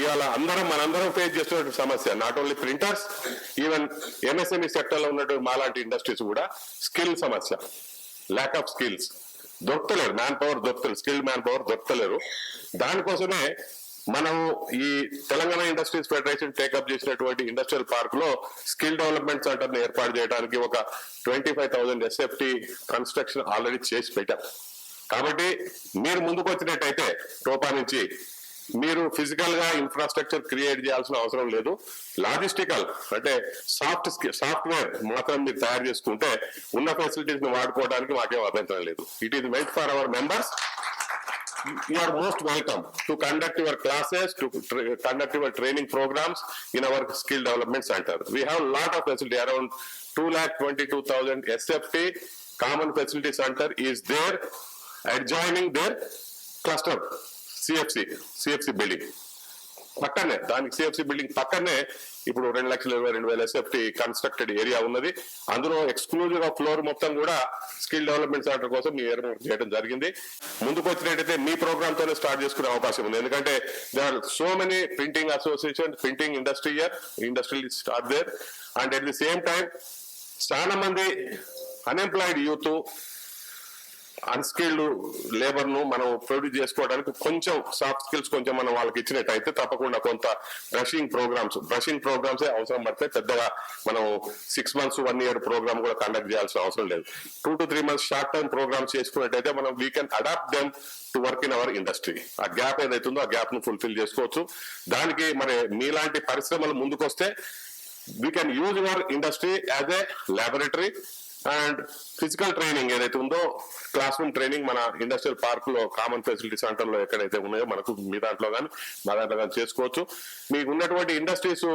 ఇవాళ అందరం మనందరం ఫేస్ చేస్తున్న సమస్య. Not only printers even MSME సెక్టర్లో ఉన్నటువంటి మాలాంటి ఇండస్ట్రీస్ కూడా స్కిల్ సమస్య. ల్యాక్ ఆఫ్ స్కిల్స్ దొరకలేరు మ్యాన్ పవర్ దొరకలేదు స్కిల్ మ్యాన్ పవర్ దొరకలేరు దానికోసమే మనం ఈ Telangana industries federation take up చేసినటువంటి ఇండస్ట్రియల్ పార్క్లో స్కిల్ డెవలప్మెంట్ సెంటర్ని ఏర్పాటు చేయడానికి ఒక twenty five thousand SFT construction already చేసి పెట్టాం. కాబట్టి మీరు ముందుకు వచ్చినట్టయితే టోపా నుంచి మీరు ఫిజికల్గా ఇన్ఫ్రాస్ట్రక్చర్ క్రియేట్ చేయాల్సిన అవసరం లేదు లాజిస్టికల్ అంటే సాఫ్ట్ సాఫ్ట్వేర్ మాత్రం మీరు తయారు చేసుకుంటే ఉన్న ఫెసిలిటీస్ని వాడుకోవడానికి మాకేం అభ్యంతరం లేదు it is meant for our members you are most welcome to conduct your classes, to tra- conduct your training programs in our skill development center. We have a lot of facility, around two lakh twenty-two thousand SFT common facility center is there adjoining their cluster CFC CFC building పక్కనే దానికి CFC building పక్కనే ఇప్పుడు రెండు లక్షల ఇరవై రెండు వేల SFT constructed area ఉన్నది. అందులో ఎక్స్క్లూజివ్గా ఫ్లోర్ మొత్తం కూడా స్కిల్ డెవలప్మెంట్ సెంటర్ కోసం మీ ఏర్పాటు చేయడం జరిగింది. ముందుకు వచ్చినట్టయితే మీ ప్రోగ్రామ్ తోనే స్టార్ట్ చేసుకునే అవకాశం ఉంది. ఎందుకంటే there are so many printing association printing industry industry start there and at the same time చాలా మంది అన్ఎంప్లాయిడ్ యూత్ అన్స్కిల్డ్ లేబర్ను మనం ప్రొడ్యూస్ చేసుకోవడానికి కొంచెం సాఫ్ట్ స్కిల్స్ కొంచెం మనం వాళ్ళకి ఇచ్చినట్టయితే తప్పకుండా కొంత బ్రషింగ్ ప్రోగ్రామ్స్ బ్రషింగ్ ప్రోగ్రామ్స్ అవసరం పడితే పెద్దగా మనం six months one year program కూడా కండక్ట్ చేయాల్సిన అవసరం లేదు. Two to three months short term programs చేసుకున్నట్టయితే మనం we can adapt them to work in our industry ఆ గ్యాప్ ఏదైతుందో ఆ గ్యాప్ను ఫుల్ఫిల్ చేసుకోవచ్చు. దానికి మరి మీలాంటి పరిశ్రమలు ముందుకొస్తే we can use your industry as a laboratory and physical training ఏదైతే ఉందో క్లాస్ రూమ్ ట్రైనింగ్ మన ఇండస్ట్రియల్ పార్క్లో కామన్ ఫెసిలిటీ సెంటర్లో ఎక్కడైతే ఉన్నాయో మనకు మీ దాంట్లో కానీ మా దాంట్లో కానీ చేసుకోవచ్చు. మీకు ఉన్నటువంటి ఇండస్ట్రీస్లో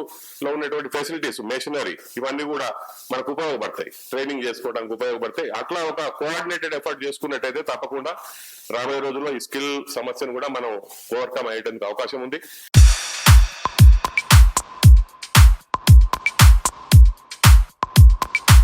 ఉన్నటువంటి ఫెసిలిటీస్ మెషినరీ ఇవన్నీ కూడా మనకు ఉపయోగపడతాయి. ట్రైనింగ్ చేసుకోవడానికి ఉపయోగపడతాయి. అట్లా ఒక కోఆర్డినేటెడ్ ఎఫర్ట్ చేసుకున్నట్టయితే తప్పకుండా రాబోయే రోజుల్లో ఈ స్కిల్ సమస్యను కూడా మనం ఓవర్కమ్ అయ్యేటానికి అవకాశం ఉంది.